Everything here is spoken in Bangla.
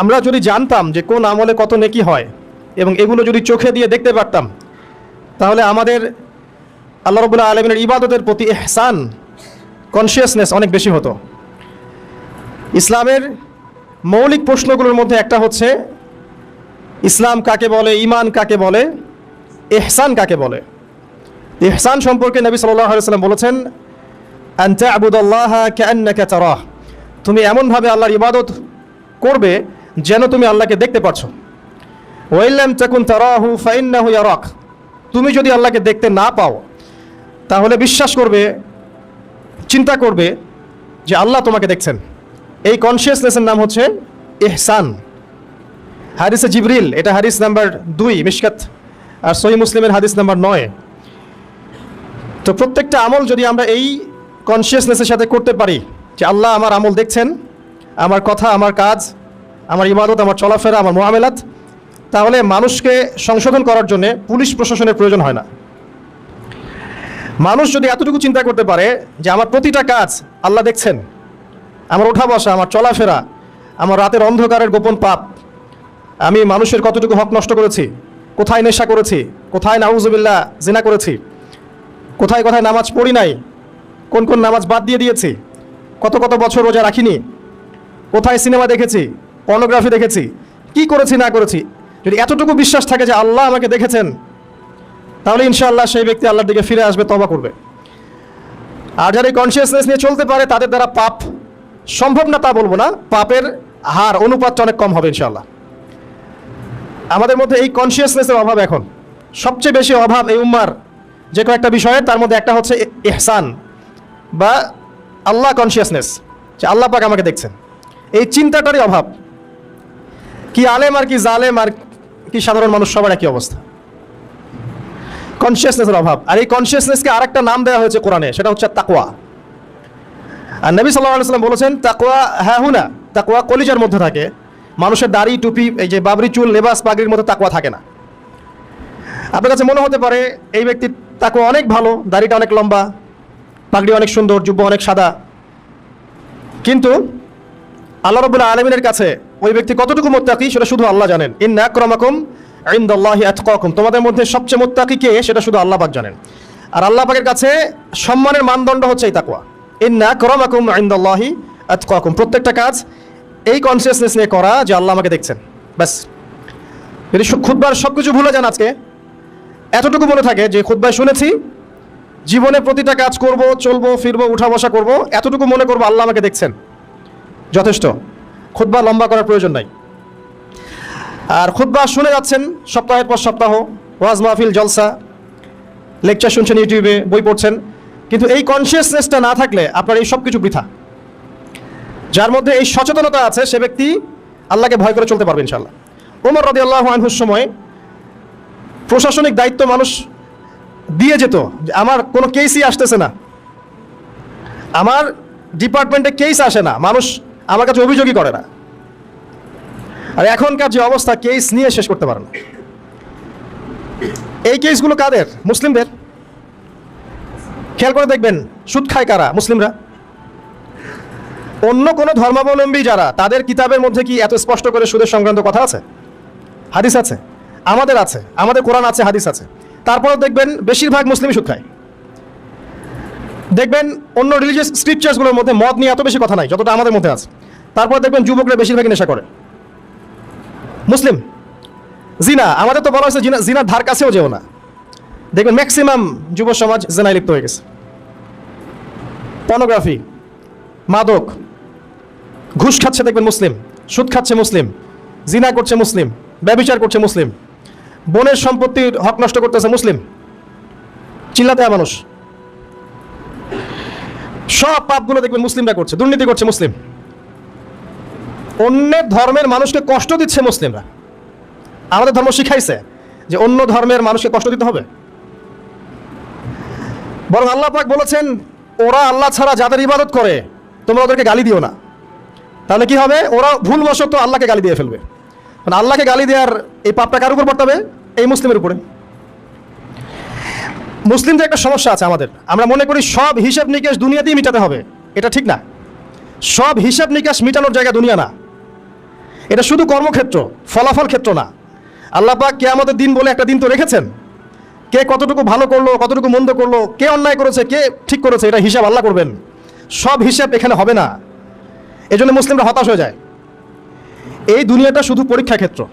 আমরা যদি জানতাম যে কোন আমলে কত নেকি হয় এবং এগুলো যদি চোখে দিয়ে দেখতে পারতাম, তাহলে আমাদের আল্লাহ রবুল্লাহ আলমিনের ইবাদতের প্রতি এহসান কনসিয়াসনেস অনেক বেশি হতো। ইসলামের মৌলিক প্রশ্নগুলোর মধ্যে একটা হচ্ছে, ইসলাম কাকে বলে ইমান কাকে বলে এহসান কাকে বলে? এহসান সম্পর্কে নবী সাল্লাম বলেছেন আনতে আবুদুল্লাহ ক্যান্নাকে তারাহ। তুমি এমনভাবে আল্লাহর ইবাদত করবে যেন তুমি আল্লাহকে দেখতে পাচ্ছ ওয়াইল্লাম তাকুন তারাহু ফাইন্নাহু ইয়ারাক। তুমি যদি আল্লাহকে দেখতে না পাও, তাহলে বিশ্বাস করবে, চিন্তা করবে যে আল্লাহ তোমাকে দেখছেন। এই কনসিয়াসনেসের নাম হচ্ছে এহসান হাদিসে জিবরিল, এটা হারিস নাম্বার দুই, মিশকাত, আর সহি মুসলিমের হাদিস নাম্বার নয়। তো প্রত্যেকটা আমল যদি আমরা এই কনসিয়াসনেসের সাথে করতে পারি যে আল্লাহ আমার আমল দেখছেন, আমার কথা, আমার কাজ আমার ইবাদত, আমার চলাফেরা, আমার মোহামেলাত তাহলে মানুষকে সংশোধন করার জন্য পুলিশ প্রশাসনের প্রয়োজন হয় না। মানুষ যদি এতটুকু চিন্তা করতে পারে যে আমার প্রতিটা কাজ আল্লাহ দেখছেন, আমার ওঠা বসা, আমার চলাফেরা, আমার রাতের অন্ধকারের গোপন পাপ, আমি মানুষের কতটুকু হক নষ্ট করেছি, কোথায় নেশা করেছি, কোথায় নাউজুবিল্লাহ জেনা করেছি, কোথায় কোথায় নামাজ পড়ি নাই, কোন কোন নামাজ বাদ দিয়ে দিয়েছি, কত কত বছর রোজা রাখিনি, কোথায় সিনেমা দেখেছি পর্নোগ্রাফি দেখেছি। কি করেছি, না করেছি? যদি এতটুকু বিশ্বাস থাকে যে আল্লাহ আমাকে দেখেছেন, তাহলে ইনশাআল্লাহ সেই ব্যক্তি আল্লাহর দিকে ফিরে আসবে তবা করবে। আর যারা কনসিয়াসনেস নিয়ে চলতে পারে, তাদের দ্বারা পাপ সম্ভব না, তা বলব না। পাপের হার, অনুপাতটা অনেক কম হবে ইনশাআল্লাহ। আমাদের মধ্যে এই কনসিয়াসনেসের অভাব এখন। সবচেয়ে বেশি অভাব এই উম্মার যে কয়েকটা বিষয়ের তার মধ্যে একটা হচ্ছে এহসান বা আল্লাহ কনসিয়াসনেস যে আল্লাহ পাক আমাকে দেখছেন। এই চিন্তাটারই অভাব। কি আলেম আর কি জালেম আর কি সাধারণ মানুষ, সবার একই অবস্থা। কনসিয়াসনেসের অভাব। আর এই কনসিয়াসনেসকে আরেকটা নাম দেওয়া হয়েছে কোরআনে, সেটা হচ্ছে তাকোয়া আর নবী সাল্লাহ সাল্লাম বলেছেন তাকোয়া হ্যাঁ হুনা তাকোয়া কলিজার মধ্যে থাকে। মানুষের দাড়ি, টুপি, এই যে বাবরি চুল, লেবাস, পাগড়ির মধ্যে তাকোয়া থাকে না। আপনার কাছে মনে হতে পারে, এই ব্যক্তির তাকওয়া অনেক ভালো, দাড়িটা অনেক লম্বা, পাগড়ি অনেক সুন্দর যুব্ব অনেক সাদা। কিন্তু আল্লাহ রবুল্লাহ আলমিনের কাছে ওই ব্যক্তি কতটুকু মোত্তাকি সেটা শুধু আল্লাহ জানেন। ইন নাক্রমাকুম ইনদাল্লাহি আতকাকুম। তোমাদের মধ্যে সবচেয়ে মোত্তাকি কে? সেটা শুধু আল্লাহ পাক জানেন। আর আল্লাহ পাকের কাছে সম্মানের মানদণ্ড হচ্ছে এই তাকওয়া। ইন নাক্রমাকুম ইনদাল্লাহি আতকাকুম। প্রত্যেকটা কাজ এই কনসিয়াসনেস নিয়ে করা যে আল্লাহ আমাকে দেখছেন। ব্যাস। যদি খুতবার সব কিছু ভুলে যান আজকে, এতটুকু মনে থাকে যে খুতবায় শুনেছি, জীবনে প্রতিটা কাজ করব, চলবো, ফিরবো উঠা বসা করব, এতটুকু মনে করব আল্লাহ আমাকে দেখছেন। যথেষ্ট। খুতবা লম্বা করার প্রয়োজন নাই। আর খুতবা শুনে যাচ্ছেন সপ্তাহের পর সপ্তাহ, ওয়াজ মাহফিল, জলসা, লেকচার শুনছেন ইউটিউবে, বই পড়ছেন। কিন্তু এই কনসিয়াসনেসটা না থাকলে আপনার এই সব কিছু বৃথা। যার মধ্যে এই সচেতনতা আছে, সে ব্যক্তি আল্লাহকে ভয় করে চলতে পারবে ইনশাল্লাহ ওমর রদি আল্লাহ আনহুর সময় প্রশাসনিক দায়িত্ব মানুষ দিয়ে যেত যে আমার কোনো কেসই আসতেছে না। আমার ডিপার্টমেন্টে কেস আসে না। মানুষ আমার কাছে অভিযোগই করে না। আর এখনকার যে অবস্থা কেস নিয়ে শেষ করতে পারে না। এই কেসগুলো কাদের? মুসলিমদের? খেয়াল করে দেখবেন, সুদ খায় কারা? মুসলিমরা? অন্য কোনো ধর্মাবলম্বী যারা, তাদের কিতাবের মধ্যে কি এত স্পষ্ট করে সুদের সংক্রান্ত কথা আছে? হাদিস আছে। আমাদের আছে। আমাদের কোরআন আছে, হাদিস আছে। তারপরেও দেখবেন, বেশিরভাগ মুসলিম সুদ খায়। দেখবেন অন্য রিলিজিয়াস স্ক্রিপচার্সগুলোর মধ্যে মদ নিয়ে এত বেশি কথা নাই, যতটা আমাদের মধ্যে আছে। তারপর দেখবেন যুবকরা বেশিরভাগই নেশা করে। মুসলিম, জিনা, আমাদের তো বলা হয়েছে জিনা, জিনার ধার কাছেও যেও না। দেখবেন ম্যাক্সিমাম যুব সমাজ জেনায় লিপ্ত হয়ে গেছে। পর্নোগ্রাফি মাদক, ঘুষ খাচ্ছে দেখবেন মুসলিম, সুদ খাচ্ছে মুসলিম, জিনা করছে মুসলিম, ব্যবিচার করছে মুসলিম, বোনের সম্পত্তির হক নষ্ট করতেছে মুসলিম, চিল্লাতে মানুষ। সব পাপগুলো দেখবেন মুসলিমরা করছে, দুর্নীতি করছে মুসলিম। অন্যের ধর্মের মানুষকে কষ্ট দিচ্ছে মুসলিমরা। আমাদের ধর্ম শিখাইছে যে অন্য ধর্মের মানুষকে কষ্ট দিতে হবে। বরং আল্লাহ পাক বলেছেন, ওরা আল্লাহ ছাড়া যাদের ইবাদত করে, তোমরা ওদেরকে গালি দিও না। তাহলে কি হবে? ওরা ভুলবশত আল্লাহকে গালি দিয়ে ফেলবে। কারণ আল্লাহকে গালি দেওয়ার এই পাপটা কার উপর পড়তে হবে? এই মুসলিমের উপরে। মুসলিমদের একটা সমস্যা আছে আমাদের। আমরা মনে করি সব হিসাব নিকাশ দুনিয়াতেই মিটাতে হবে। এটা ঠিক না। সব হিসাব নিকাশ মিটানোর জায়গা দুনিয়া না। এটা শুধু কর্মক্ষেত্র, ফলাফল ক্ষেত্র না। আল্লাহ পাক আমাদের দিন বলে একটা দিন তো রেখেছেন। কে কতটুকু ভালো করল, কতটুকু মন্দ করল, কে অন্যায় করেছে, কে ঠিক করেছে, এটা হিসাব আল্লাহ করবেন। সব হিসাব এখানে হবে না। এজন্য মুসলিমরা হতাশ হয়ে যায়। এই দুনিয়াটা শুধু পরীক্ষা ক্ষেত্র।